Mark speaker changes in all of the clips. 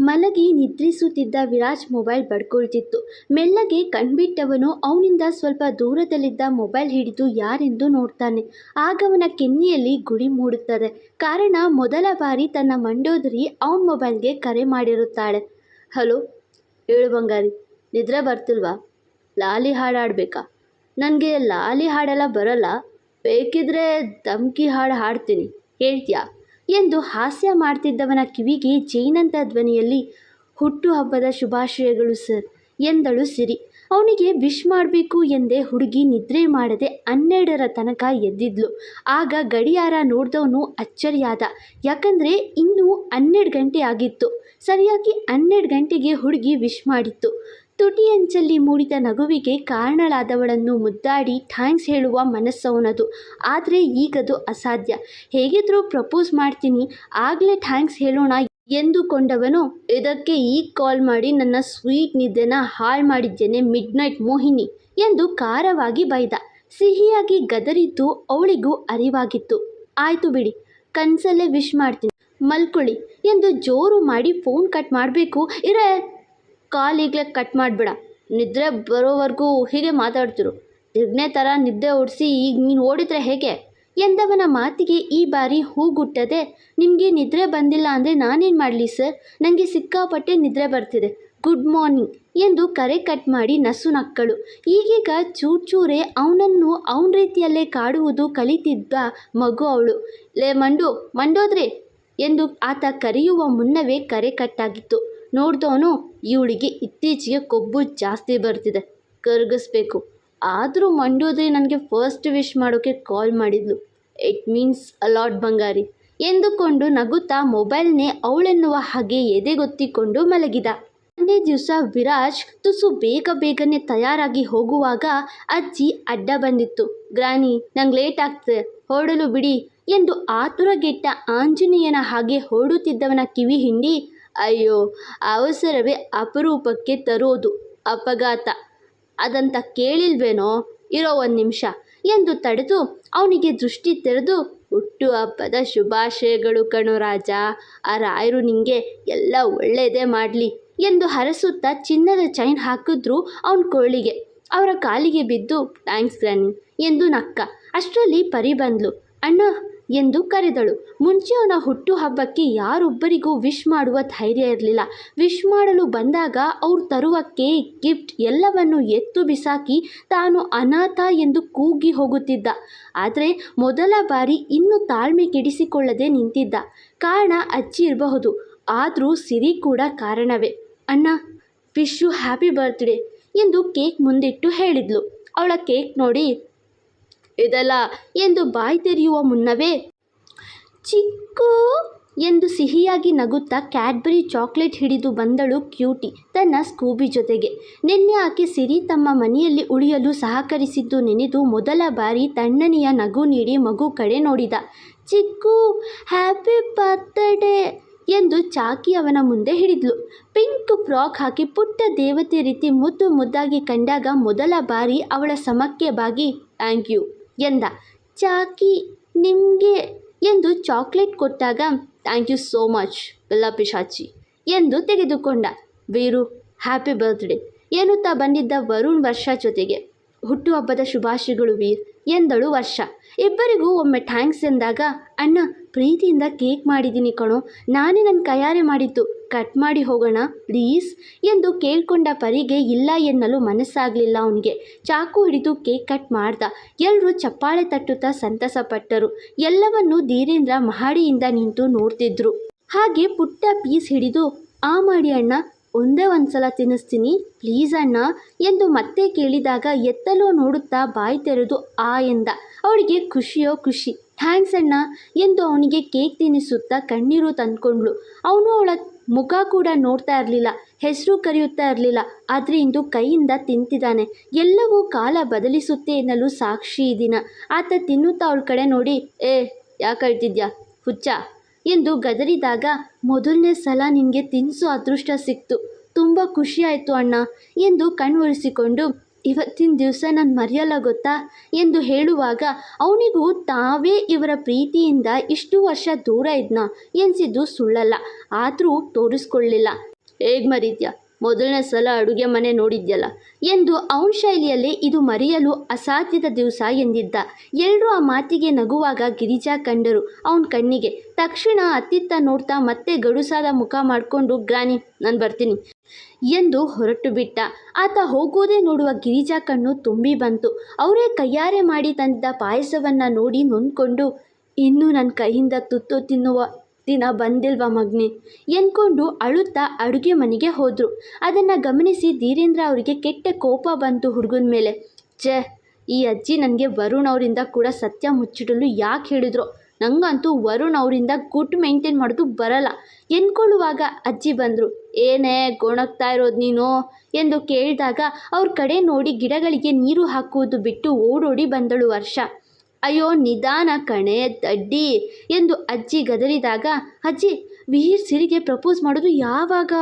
Speaker 1: ಮಲಗಿ ನಿದ್ರಿಸುತ್ತಿದ್ದ ವಿರಾಜ್ ಮೊಬೈಲ್ ಬಡ್ಕೊಳ್ತಿತ್ತು. ಮೆಲ್ಲಗೆ ಕಣ್ಬಿಟ್ಟವನು ಅವನಿಂದ ಸ್ವಲ್ಪ ದೂರದಲ್ಲಿದ್ದ ಮೊಬೈಲ್ ಹಿಡಿದು ಯಾರೆಂದು ನೋಡ್ತಾನೆ. ಆಗ ಅವನ ಕೆನ್ನೆಯಲ್ಲಿ ಗುಡಿ ಮೂಡುತ್ತದೆ. ಕಾರಣ ಮೊದಲ ಬಾರಿ ತನ್ನ ಮಂಡೋದರಿ ಅವನ ಮೊಬೈಲ್ಗೆ ಕರೆ ಮಾಡಿರುತ್ತಾಳೆ. ಹಲೋ, ಹೇಳು ಬಂಗಾರಿ, ನಿದ್ರೆ ಬರ್ತಿಲ್ವಾ? ಲಾಲಿ ಹಾಡು ಹಾಡಬೇಕಾ ನನಗೆ ಲಾಲಿ ಹಾಡೆಲ್ಲ ಬರಲ್ಲ. ಬೇಕಿದ್ರೆ ಧಮ್ಕಿ ಹಾಡು ಹಾಡ್ತೀನಿ. ಹೇಳ್ತೀಯಾ? ಎಂದು ಹಾಸ್ಯ ಮಾಡ್ತಿದ್ದವನ ಕಿವಿಗೆ ಜೈನಂತ ಧ್ವನಿಯಲ್ಲಿ ಹುಟ್ಟುಹಬ್ಬದ ಶುಭಾಶಯಗಳು ಸರ್ ಎಂದಳು ಸಿರಿ. ಅವನಿಗೆ ವಿಶ್ ಮಾಡಬೇಕು ಎಂದೇ ಹುಡುಗಿ ನಿದ್ರೆ ಮಾಡದೆ ಹನ್ನೆರಡರ ತನಕ ಎದ್ದಿದ್ಲು. ಆಗ ಗಡಿಯಾರ ನೋಡಿದವನು ಅಚ್ಚರಿಯಾದ, ಯಾಕಂದರೆ ಇನ್ನೂ ಹನ್ನೆರಡು ಗಂಟೆ ಆಗಿತ್ತು. ಸರಿಯಾಗಿ ಹನ್ನೆರಡು ಗಂಟೆಗೆ ಹುಡುಗಿ ವಿಶ್ ಮಾಡಿತ್ತು. ತುಟಿ ಅಂಚಲ್ಲಿ ಮೂಡಿದ ನಗುವಿಗೆ ಕಾರಣಳಾದವಳನ್ನು ಮುದ್ದಾಡಿ ಥ್ಯಾಂಕ್ಸ್ ಹೇಳುವ ಮನಸ್ಸವನದು. ಆದರೆ ಈಗದು ಅಸಾಧ್ಯ. ಹೇಗಿದ್ರೂ ಪ್ರಪೋಸ್ ಮಾಡ್ತೀನಿ. ಆಗಲೇ ಥ್ಯಾಂಕ್ಸ್ ಹೇಳೋಣ ಎಂದುಕೊಂಡವನು ಇದಕ್ಕೆ ಈಗ ಕಾಲ್ ಮಾಡಿ ನನ್ನ ಸ್ವೀಟ್ ನಿದ್ದೆನ ಹಾಳು ಮಾಡಿದ್ದೇನೆ ಮಿಡ್ ನೈಟ್ ಮೋಹಿನಿ ಎಂದು ಖಾರವಾಗಿ ಬೈದ. ಸಿಹಿಯಾಗಿ ಗದರಿದ್ದು ಅವಳಿಗೂ ಅರಿವಾಗಿತ್ತು. ಆಯಿತು ಬಿಡಿ, ಕನಸಲ್ಲೇ ವಿಶ್ ಮಾಡ್ತೀನಿ. ಮಲ್ಕೊಳ್ಳಿ ಎಂದು ಜೋರು ಮಾಡಿ ಫೋನ್ ಕಟ್ ಮಾಡಬೇಕು. ಇರೇ ಕಾಲ್ ಕಟ್ ಮಾಡಿಬಿಡ. ನಿದ್ರೆ ಬರೋವರೆಗೂ ಹೀಗೆ ಮಾತಾಡ್ತಿರು. ತಿರ್ಗನೆ ಥರ ನಿದ್ದೆ ಓಡಿಸಿ ಈಗ ನೀನು ಓಡಿದ್ರೆ ಹೇಗೆ? ಎಂದವನ ಮಾತಿಗೆ ಈ ಬಾರಿ ಹೂಗುಟ್ಟದೆ ನಿಮಗೆ ನಿದ್ರೆ ಬಂದಿಲ್ಲ ಅಂದರೆ ನಾನೇನು ಮಾಡಲಿ ಸರ್? ನನಗೆ ಸಿಕ್ಕಾಪಟ್ಟೆ ನಿದ್ರೆ ಬರ್ತಿದೆ. ಗುಡ್ ಮಾರ್ನಿಂಗ್ ಎಂದು ಕರೆ ಕಟ್ ಮಾಡಿ ನಸು ನಕ್ಕಳು ಈಗೀಗ ಚೂರ್ಚೂರೇ ಅವನನ್ನು ಅವನ ರೀತಿಯಲ್ಲೇ ಕಾಡುವುದು ಕಲಿತಿದ್ದ ಮಗು ಅವಳು. ಲೇ ಮಂಡು, ಮಂಡೋದ್ರೆ ಎಂದು ಆತ ಕರೆಯುವ ಮುನ್ನವೇ ಕರೆ ಕಟ್ಟಾಗಿತ್ತು ನೋಡ್ದವನು ಇವಳಿಗೆ ಇತ್ತೀಚೆಗೆ ಕೊಬ್ಬು ಜಾಸ್ತಿ ಬರ್ತಿದೆ. ಕರಗಿಸ್ಬೇಕು. ಆದರೂ ಮಂಡೋದ್ರಿ ನನಗೆ ಫಸ್ಟ್ ವಿಶ್ ಮಾಡೋಕ್ಕೆ ಕಾಲ್ ಮಾಡಿದ್ಲು. ಇಟ್ ಮೀನ್ಸ್ ಅಲಾಟ್ ಬಂಗಾರಿ. ಎಂದುಕೊಂಡು ನಗುತ್ತಾ ಮೊಬೈಲ್ನೇ ಅವಳೆನ್ನುವ ಹಾಗೆ ಎದೆಗೊತ್ತಿಕೊಂಡು ಮಲಗಿದ. ಒಂದೇ ದಿವಸ ವಿರಾಜ್ ತುಸು ಬೇಗ ಬೇಗನೆ ತಯಾರಾಗಿ ಹೋಗುವಾಗ ಅಜ್ಜಿ ಅಡ್ಡ ಬಂದಿತ್ತು. ಗ್ರಾನಿ, ನಂಗೆ ಲೇಟ್ ಆಗ್ತದೆ. ಹೊರಡಲು ಬಿಡಿ ಎಂದು ಆತುರಗೆಟ್ಟ ಆಂಜನೇಯನ ಹಾಗೆ ಹೊರಡುತ್ತಿದ್ದವನ ಕಿವಿ ಹಿಂಡಿ ಅಯ್ಯೋ, ಅವಸರವೇ ಅಪರೂಪಕ್ಕೆ ತರೋದು ಅಪಘಾತ. ಅದಂತ ಕೇಳಿಲ್ವೇನೋ? ಇರೋ ಒಂದು ನಿಮಿಷ. ಎಂದು ತಡೆದು ಅವನಿಗೆ ದೃಷ್ಟಿ ತೆರೆದು, ಹುಟ್ಟು ಹಬ್ಬದ ಶುಭಾಶಯಗಳು ಕಣೋ ರಾಜ, ಆ ರಾಯರು ನಿಮಗೆ ಎಲ್ಲ ಒಳ್ಳೆಯದೇ ಮಾಡಲಿ ಎಂದು ಹರಸುತ್ತಾ ಚಿನ್ನದ ಚೈನ್ ಹಾಕಿದ್ರು ಅವನ ಕೋಳಿಗೆ. ಅವರ ಕಾಲಿಗೆ ಬಿದ್ದು, ಥ್ಯಾಂಕ್ಸ್ ಗ್ರಾನಿ ಎಂದು ನಕ್ಕ. ಅಷ್ಟರಲ್ಲಿ ಪರಿ ಬಂದ್ಲು. ಅಣ್ಣ ಎಂದು ಕರೆದಳು. ಮುಂಚೆ ಅವನ ಹುಟ್ಟುಹಬ್ಬಕ್ಕೆ ಯಾರೊಬ್ಬರಿಗೂ ವಿಶ್ ಮಾಡುವ ಧೈರ್ಯ ಇರಲಿಲ್ಲ. ವಿಶ್ ಮಾಡಲು ಬಂದಾಗ ಅವ್ರು ತರುವ ಕೇಕ್, ಗಿಫ್ಟ್ ಎಲ್ಲವನ್ನು ಎತ್ತು ಬಿಸಾಕಿ ತಾನು ಅನಾಥ ಎಂದು ಕೂಗಿ ಹೋಗುತ್ತಿದ್ದ. ಆದರೆ ಮೊದಲ ಬಾರಿ ಇನ್ನೂ ತಾಳ್ಮೆ ಕೆಡಿಸಿಕೊಳ್ಳದೆ ನಿಂತಿದ್ದ. ಕಾರಣ ಅಜ್ಜಿ ಇರಬಹುದು. ಆದರೂ ಸಿರಿ ಕೂಡ ಕಾರಣವೇ. ಅಣ್ಣ, ವಿಶ್ ಯು ಹ್ಯಾಪಿ ಬರ್ತ್ಡೇ ಎಂದು ಕೇಕ್ ಮುಂದಿಟ್ಟು ಹೇಳಿದ್ಲು. ಅವಳ ಕೇಕ್ ನೋಡಿ ಇದಲ್ಲ ಎಂದು ಬಾಯಿ ತೆರೆಯುವ ಮುನ್ನವೇ, ಚಿಕ್ಕು ಎಂದು ಸಿಹಿಯಾಗಿ ನಗುತ್ತಾ ಕ್ಯಾಡ್ಬರಿ ಚಾಕ್ಲೇಟ್ ಹಿಡಿದು ಬಂದಳು ಕ್ಯೂಟಿ ತನ್ನ ಸ್ಕೂಬಿ ಜೊತೆಗೆ. ನಿನ್ನೆ ಆಕೆ ಸಿರಿ ತಮ್ಮ ಮನೆಯಲ್ಲಿ ಉಳಿಯಲು ಸಹಕರಿಸಿದ್ದು ನೆನೆದು ಮೊದಲ ಬಾರಿ ತಣ್ಣನೆಯ ನಗು ನೀಡಿ ಮಗು ಕಡೆ ನೋಡಿದ. ಚಿಕ್ಕು ಹ್ಯಾಪಿ ಬರ್ತ್ಡೇ ಎಂದು ಚಾಕಿ ಅವನ ಮುಂದೆ ಹಿಡಿದ್ಲು. ಪಿಂಕ್ ಫ್ರಾಕ್ ಹಾಕಿ ಪುಟ್ಟ ದೇವತೆ ರೀತಿ ಮುದ್ದು ಮುದ್ದಾಗಿ ಕಂಡಾಗ ಮೊದಲ ಬಾರಿ ಅವಳ ಸಮಕ್ಕೆ ಬಾಗಿ ಥ್ಯಾಂಕ್ ಯು ಎಂದ, ಚಾಕಿ, ನಿಮಗೆ ಎಂದು ಚಾಕ್ಲೇಟ್ ಕೊಟ್ಟಾಗ ಥ್ಯಾಂಕ್ ಯು ಸೋ ಮಚ್ ಎಲ್ಲ ಪಿಶಾಚಿ ಎಂದು ತೆಗೆದುಕೊಂಡ. ವೀರು ಹ್ಯಾಪಿ ಬರ್ತ್ಡೇ ಎನ್ನುತ್ತಾ ಬಂದಿದ್ದ ವರುಣ್ ವರ್ಷ ಜೊತೆಗೆ. ಹುಟ್ಟುಹಬ್ಬದ ಶುಭಾಶಯಗಳು ವೀರ್, ಎಂದಳು ವರ್ಷ. ಇಬ್ಬರಿಗೂ ಒಮ್ಮೆ ಥ್ಯಾಂಕ್ಸ್ ಎಂದಾಗ, ಅಣ್ಣ, ಪ್ರೀತಿಯಿಂದ ಕೇಕ್ ಮಾಡಿದ್ದೀನಿ ಕಣೋ, ನಾನೇ ನನ್ನ ಕೈಯಾರೆ ಮಾಡಿದ್ದು. ಕಟ್ ಮಾಡಿ ಹೋಗೋಣ, ಪ್ಲೀಸ್? ಎಂದು ಕೇಳ್ಕೊಂಡ ಪರಿಗೆ, ಇಲ್ಲ ಎನ್ನಲು ಮನಸ್ಸಾಗಲಿಲ್ಲ ಅವನಿಗೆ. ಚಾಕು ಹಿಡಿದು ಕೇಕ್ ಕಟ್ ಮಾಡ್ದ. ಎಲ್ಲರೂ ಚಪ್ಪಾಳೆ ತಟ್ಟುತ್ತಾ ಸಂತಸಪಟ್ಟರು. ಎಲ್ಲವನ್ನೂ ಧೀರೇಂದ್ರ ಮಹಡಿಯಿಂದ ನಿಂತು ನೋಡ್ತಿದ್ರು. ಹಾಗೆ ಪುಟ್ಟ ಪೀಸ್ ಹಿಡಿದು, ಆ ಮಾಡಿ ಅಣ್ಣ, ಒಂದೇ ಒಂದ್ಸಲ ತಿನ್ನಿಸ್ತೀನಿ, ಪ್ಲೀಸ್ ಅಣ್ಣ, ಎಂದು ಮತ್ತೆ ಕೇಳಿದಾಗ ಎತ್ತಲೋ ನೋಡುತ್ತಾ ಬಾಯಿ ತೆರೆದು ಆ ಎಂದ. ಅವಳಿಗೆ ಖುಷಿಯೋ ಖುಷಿ. ಥ್ಯಾಂಕ್ಸ್ ಅಣ್ಣ, ಎಂದು ಅವನಿಗೆ ಕೇಕ್ ತಿನ್ನಿಸುತ್ತಾ ಕಣ್ಣೀರು ತಂದ್ಕೊಂಡ್ಳು. ಅವನು ಅವಳ ಮುಖ ಕೂಡ ನೋಡ್ತಾ ಇರಲಿಲ್ಲ, ಹೆಸರು ಕರೆಯುತ್ತಾ ಇರಲಿಲ್ಲ. ಆದರೆ ಇಂದು ಕೈಯಿಂದ ತಿಂತಿದ್ದಾನೆ. ಎಲ್ಲವೂ ಕಾಲ ಬದಲಿಸುತ್ತೆ ಎನ್ನಲು ಸಾಕ್ಷಿ ಈ ದಿನ. ಆತ ತಿನ್ನುತ್ತಾ ಅವಳ ಕಡೆ ನೋಡಿ, ಏ, ಯಾಕೆ ಅಳ್ತಿದ್ಯಾ? ಹುಚ್ಚ! ಎಂದು ಗದರಿದಾಗ, ಮೊದಲನೇ ಸಲ ನಿನಗೆ ತಿನ್ನಿಸೋ ಅದೃಷ್ಟ ಸಿಕ್ತು. ತುಂಬ ಖುಷಿಯಾಯಿತು ಅಣ್ಣ ಎಂದು ಕಣ್ವರಿಸಿಕೊಂಡು ಇವತ್ತಿನ ದಿವಸ ನಾನು ಮರೆಯಲ್ಲ ಗೊತ್ತಾ? ಎಂದು ಹೇಳುವಾಗ, ಅವನಿಗೂ ತಾವೇ ಇವರ ಪ್ರೀತಿಯಿಂದ ಇಷ್ಟು ವರ್ಷ ದೂರ ಇದ್ನ ಎನಿಸಿದ್ದು ಸುಳ್ಳಲ್ಲ. ಆದರೂ ತೋರಿಸ್ಕೊಳ್ಳಿಲ್ಲ. ಹೇಗೆ ಮರೀತ್ಯಾ? ಮೊದಲನೇ ಸಲ ಅಡುಗೆ ಮನೆ ನೋಡಿದ್ಯಲ್ಲ? ಎಂದು ಅವನ ಶೈಲಿಯಲ್ಲಿ ಇದು ಮರೆಯಲು ಅಸಾಧ್ಯದ ದಿವಸ ಎಂದಿದ್ದ. ಎಲ್ಲರೂ ಆ ಮಾತಿಗೆ ನಗುವಾಗ ಗಿರಿಜಾ ಕಂಡರು ಅವನ ಕಣ್ಣಿಗೆ. ತಕ್ಷಣ ಅತ್ತಿತ್ತ ನೋಡ್ತಾ ಮತ್ತೆ ಗಡುಸಾದ ಮುಖ ಮಾಡಿಕೊಂಡು, ಗ್ರಾನಿ, ನಾನು ಬರ್ತೀನಿ. ಎಂದು ಹೊರಟು ಬಿಟ್ಟ. ಆತ ಹೋಗೋದೇ ನೋಡುವ ಗಿರಿಜಾ ಕಣ್ಣು ತುಂಬಿ ಬಂತು. ಅವರೇ ಕೈಯಾರೆ ಮಾಡಿ ತಂದಿದ್ದ ಪಾಯಸವನ್ನು ನೋಡಿ ನೊಂದ್ಕೊಂಡು, ಇನ್ನೂ ನನ್ನ ಕೈಯಿಂದ ತುತ್ತು ತಿನ್ನುವ ದಿನ ಬಂದಿಲ್ವ ಮಗ್ನಿ? ಎಂದ್ಕೊಂಡು ಅಳುತ್ತಾ ಅಡುಗೆ ಮನೆಗೆ ಹೋದರು. ಅದನ್ನು ಗಮನಿಸಿ ಧೀರೇಂದ್ರ ಅವರಿಗೆ ಕೆಟ್ಟ ಕೋಪ ಬಂತು ಹುಡುಗನ ಮೇಲೆ. ಛೇ, ಈ ಅಜ್ಜಿ ನನಗೆ ವರುಣ್ ಅವರಿಂದ ಕೂಡ ಸತ್ಯ ಮುಚ್ಚಿಡಲು ಯಾಕೆ ಹೇಳಿದ್ರು? ನಂಗಂತೂ ವರುಣ್ ಅವರಿಂದ ಗುಡ್ ಮೇಂಟೈನ್ ಮಾಡೋದು ಬರಲ್ಲ. ಎಂದ್ಕೊಳ್ಳುವಾಗ ಅಜ್ಜಿ ಬಂದರು. ಏನೇ ಗೊಣಗ್ತಾ ಇರೋದು ನೀನು ಎಂದು ಕೇಳಿದಾಗ ಅವ್ರ ಕಡೆ ನೋಡಿ ಗಿಡಗಳಿಗೆ ನೀರು ಹಾಕುವುದು ಬಿಟ್ಟು ಓಡೋಡಿ ಬಂದಳು ವರ್ಷ. ಅಯ್ಯೋ, ನಿಧಾನ ಕಣೆ ದಡ್ಡಿ ಎಂದು ಅಜ್ಜಿ ಗದರಿದಾಗ, ಅಜ್ಜಿ, ವಿಹಿರ್ ಸಿರಿಗೆ ಪ್ರಪೋಸ್ ಮಾಡೋದು ಯಾವಾಗ?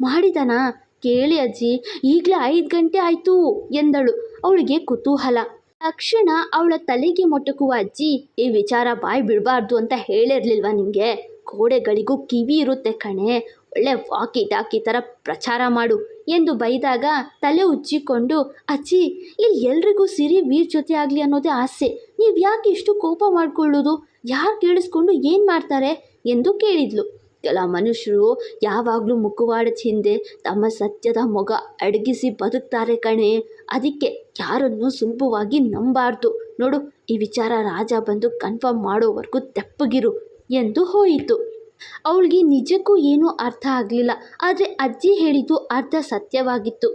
Speaker 1: ಮಾಡಿದನಾ? ಕೇಳಿ ಅಜ್ಜಿ, ಈಗಲೇ ಐದು ಗಂಟೆ ಆಯಿತು, ಎಂದಳು. ಅವಳಿಗೆ ಕುತೂಹಲ. ತಕ್ಷಣ ಅವಳ ತಲೆಗೆ ಮೊಟಕುವ ಅಜ್ಜಿ, ಈ ವಿಚಾರ ಬಾಯಿ ಬಿಡಬಾರ್ದು ಅಂತ ಹೇಳಿರ್ಲಿಲ್ವಾ ನಿಮಗೆ ಗೋಡೆಗಳಿಗೂ ಕಿವಿ ಇರುತ್ತೆ ಕಣೆ ಒಳ್ಳೆ ವಾಕಿ ಟಾಕಿ ಥರ ಪ್ರಚಾರ ಮಾಡು ಎಂದು ಬೈದಾಗ ತಲೆ ಉಜ್ಜಿಕೊಂಡು ಅಜ್ಜಿ ಇಲ್ಲಿ ಎಲ್ರಿಗೂ ಸಿರಿ ವೀರ್ ಜೊತೆ ಆಗಲಿ ಅನ್ನೋದೇ ಆಸೆ. ನೀವು ಯಾಕೆ ಇಷ್ಟು ಕೋಪ ಮಾಡಿಕೊಳ್ಳೋದು? ಯಾರು ಕೇಳಿಸ್ಕೊಂಡು ಏನು ಮಾಡ್ತಾರೆ? ಎಂದು ಕೇಳಿದ್ಲು. ಕೆಲ ಮನುಷ್ಯರು ಯಾವಾಗಲೂ ಮುಖವಾಡ ಹಿಂದೆ ತಮ್ಮ ಸತ್ಯದ ಮೊಗ ಅಡಗಿಸಿ ಬದುಕ್ತಾರೆ ಕಣೆ. ಅದಕ್ಕೆ ಯಾರನ್ನು ಸುಲಭವಾಗಿ ನಂಬಾರ್ದು. ನೋಡು, ಈ ವಿಚಾರ ರಾಜ ಬಂದು ಕನ್ಫರ್ಮ್ ಮಾಡೋವರೆಗೂ ತೆಪ್ಪಗಿರು ಎಂದು ಹೋಯಿತು. ಅವಳಿಗೆ ನಿಜಕ್ಕೂ ಏನೂ ಅರ್ಥ ಆಗಲಿಲ್ಲ, ಆದರೆ ಅಜ್ಜಿ ಹೇಳಿದ್ದು ಅರ್ಧ ಸತ್ಯವಾಗಿತ್ತು.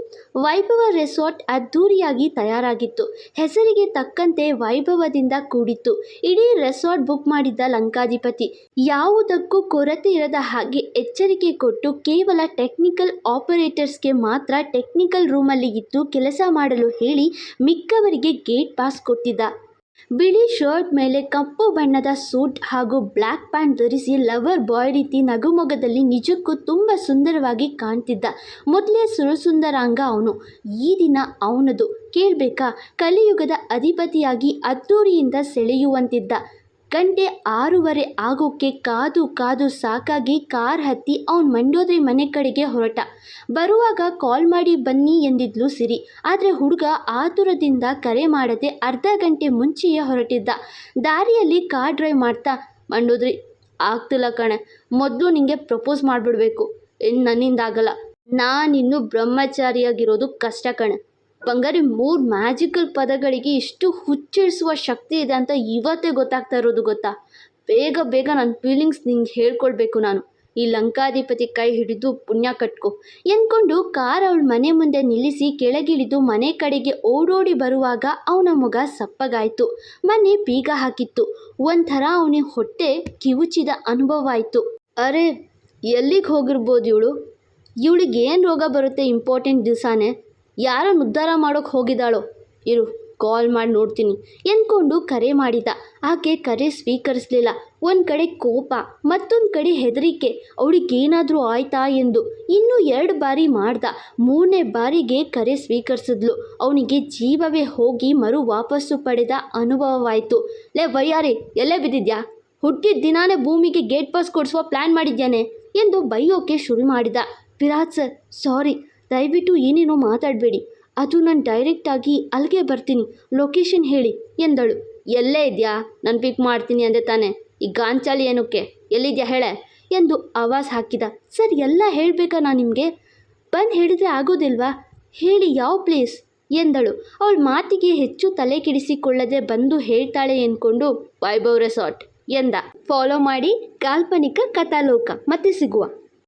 Speaker 1: ವೈಭವ ರೆಸಾರ್ಟ್ ಅದ್ಧೂರಿಯಾಗಿ ತಯಾರಾಗಿತ್ತು. ಹೆಸರಿಗೆ ತಕ್ಕಂತೆ ವೈಭವದಿಂದ ಕೂಡಿತ್ತು. ಇಡೀ ರೆಸಾರ್ಟ್ ಬುಕ್ ಮಾಡಿದ್ದ ಲಂಕಾಧಿಪತಿ. ಯಾವುದಕ್ಕೂ ಕೊರತೆ ಇರದ ಹಾಗೆ ಎಚ್ಚರಿಕೆ ಕೊಟ್ಟು ಕೇವಲ ಟೆಕ್ನಿಕಲ್ ಆಪರೇಟರ್ಸ್ಗೆ ಮಾತ್ರ ಟೆಕ್ನಿಕಲ್ ರೂಮಲ್ಲಿ ಇದ್ದು ಕೆಲಸ ಮಾಡಲು ಹೇಳಿ ಮಿಕ್ಕವರಿಗೆ ಗೇಟ್ ಪಾಸ್ ಕೊಟ್ಟಿದ್ದ. ಬಿಳಿ ಶರ್ಟ್ ಮೇಲೆ ಕಪ್ಪು ಬಣ್ಣದ ಸೂಟ್ ಹಾಗೂ ಬ್ಲ್ಯಾಕ್ ಪ್ಯಾಂಟ್ ಧರಿಸಿ ಲವರ್ ಬಾಯ್ ರೀತಿ ನಗುಮೊಗದಲ್ಲಿ ನಿಜಕ್ಕೂ ತುಂಬ ಸುಂದರವಾಗಿ ಕಾಣ್ತಿದ್ದ ಮೊದಲೇ ಸುರಸುಂದರಾಂಗ ಅವನು. ಈ ದಿನ ಅವನದು ಕೇಳಬೇಕಾ? ಕಲಿಯುಗದ ಅಧಿಪತಿಯಾಗಿ ಅದ್ದೂರಿಯಿಂದ ಸೆಳೆಯುವಂತಿದ್ದ ಗಂಟೆ ಆರೂವರೆ ಆಗೋಕ್ಕೆ ಕಾದು ಕಾದು ಸಾಕಾಗಿ ಕಾರ್ ಹತ್ತಿ ಅವನ ಮಂಡೋದ್ರಿ ಮನೆ ಕಡೆಗೆ ಹೊರಟ. ಬರುವಾಗ ಕಾಲ್ ಮಾಡಿ ಬನ್ನಿ ಎಂದಿದ್ಲು ಸಿರಿ. ಆದರೆ ಹುಡುಗ ಆತುರದಿಂದ ಕರೆ ಮಾಡದೆ ಅರ್ಧ ಗಂಟೆ ಮುಂಚೆಯೇ ಹೊರಟಿದ್ದ. ದಾರಿಯಲ್ಲಿ ಕಾರ್ ಡ್ರೈವ್ ಮಾಡ್ತಾ ಮಂಡೋದ್ರಿ ಆಗ್ತಿಲ್ಲ ಕಣೆ. ಮೊದಲು ನಿಂಗೆ ಪ್ರಪೋಸ್ ಮಾಡಿಬಿಡ್ಬೇಕು. ಇನ್ನು ನನ್ನಿಂದ ಆಗಲ್ಲ ನಾನಿನ್ನು ಬ್ರಹ್ಮಚಾರಿಯಾಗಿರೋದು ಕಷ್ಟ ಕಣೆ. ಬಂಗಾರಿ, ಮೂರು ಮ್ಯಾಜಿಕಲ್ ಪದಗಳಿಗೆ ಇಷ್ಟು ಹುಚ್ಚಿಡಿಸುವ ಶಕ್ತಿ ಇದೆ ಅಂತ ಇವತ್ತೇ ಗೊತ್ತಾಗ್ತಾ ಇರೋದು ಗೊತ್ತಾ? ಬೇಗ ಬೇಗ ನನ್ನ ಫೀಲಿಂಗ್ಸ್ ನಿಂಗೆ ಹೇಳ್ಕೊಳ್ಬೇಕು ನಾನು. ಈ ಲಂಕಾಧಿಪತಿ ಕೈ ಹಿಡಿದು ಪುಣ್ಯ ಕಟ್ಕೊ. ಎಂದ್ಕೊಂಡು ಕಾರ್ ಅವಳ ಮನೆ ಮುಂದೆ ನಿಲ್ಲಿಸಿ ಕೆಳಗಿಳಿದು ಮನೆ ಕಡೆಗೆ ಓಡೋಡಿ ಬರುವಾಗ ಅವನ ಮಗ ಸಪ್ಪಗಾಯಿತು. ಮನೆ ಬೀಗ ಹಾಕಿತ್ತು. ಒಂಥರ ಅವನಿಗೆ ಹೊಟ್ಟೆ ಕಿವುಚಿದ ಅನುಭವ ಆಯಿತು. ಅರೆ, ಎಲ್ಲಿಗೆ ಹೋಗಿರ್ಬೋದು ಇವಳು? ಇವಳಿಗೆ ಏನು ರೋಗ ಬರುತ್ತೆ ಇಂಪಾರ್ಟೆಂಟ್ ದಿವಸನೇ? ಯಾರನ್ನು ಉದ್ಧಾರ ಮಾಡೋಕೆ ಹೋಗಿದ್ದಾಳೋ? ಇರು ಕಾಲ್ ಮಾಡಿ ನೋಡ್ತೀನಿ. ಎಂದ್ಕೊಂಡು ಕರೆ ಮಾಡಿದ. ಆಕೆ ಕರೆ ಸ್ವೀಕರಿಸಲಿಲ್ಲ. ಒಂದು ಕಡೆ ಕೋಪ, ಮತ್ತೊಂದು ಕಡೆ ಹೆದರಿಕೆ. ಅವಳಿಗೇನಾದರೂ ಆಯ್ತಾ ಎಂದು ಇನ್ನೂ ಎರಡು ಬಾರಿ ಮಾಡ್ದ. ಮೂರನೇ ಬಾರಿಗೆ ಕರೆ ಸ್ವೀಕರಿಸಿದ್ಲು. ಅವನಿಗೆ ಜೀವವೇ ಹೋಗಿ ಮರು ವಾಪಸ್ಸು ಪಡೆದ ಅನುಭವವಾಯಿತು. ಲೇ ವಯ್ಯಾರಿ, ಎಲ್ಲೇ ಬಿದ್ದಿದ್ಯಾ? ಹುಟ್ಟಿದ ದಿನಾನೇ ಭೂಮಿಗೆ ಗೇಟ್ ಪಾಸ್ ಕೊಡಿಸುವ ಪ್ಲ್ಯಾನ್ ಮಾಡಿದ್ಯಾನೆ? ಎಂದು ಬೈಯೋಕೆ ಶುರು ಮಾಡಿದ. Virat sir, sorry. ದಯವಿಟ್ಟು ಏನೇನೋ ಮಾತಾಡಬೇಡಿ. ಅದು ನಾನು ಡೈರೆಕ್ಟಾಗಿ ಅಲ್ಲಿಗೆ ಬರ್ತೀನಿ. ಲೊಕೇಶನ್ ಹೇಳಿ, ಎಂದಳು. ಎಲ್ಲೇ ಇದೆಯಾ? ನಾನು ಪಿಕ್ ಮಾಡ್ತೀನಿ ಅಂದೆ ತಾನೆ. ಈ ಗಾಂಚಾಲಿ ಏನಕ್ಕೆ? ಎಲ್ಲಿದ್ಯಾ ಹೇಳೆ? ಎಂದು ಆವಾಜ್ ಹಾಕಿದ. ಸರ್, ಎಲ್ಲ ಹೇಳಬೇಕಾ ನಾನು ನಿಮಗೆ? ಬಂದು ಹೇಳಿದರೆ ಆಗೋದಿಲ್ವಾ? ಹೇಳಿ ಯಾವ ಪ್ಲೇಸ್ ಎಂದಳು. ಅವಳ ಮಾತಿಗೆ ಹೆಚ್ಚು ತಲೆ ಕೆಡಿಸಿಕೊಳ್ಳದೆ ಬಂದು ಹೇಳ್ತಾಳೆ ಎಂದ್ಕೊಂಡು ವೈಭವ್ ರೆಸಾರ್ಟ್ ಎಂದ. ಫಾಲೋ ಮಾಡಿ, ಕಾಲ್ಪನಿಕ ಕಥಾಲೋಕ. ಮತ್ತೆ ಸಿಗುವ.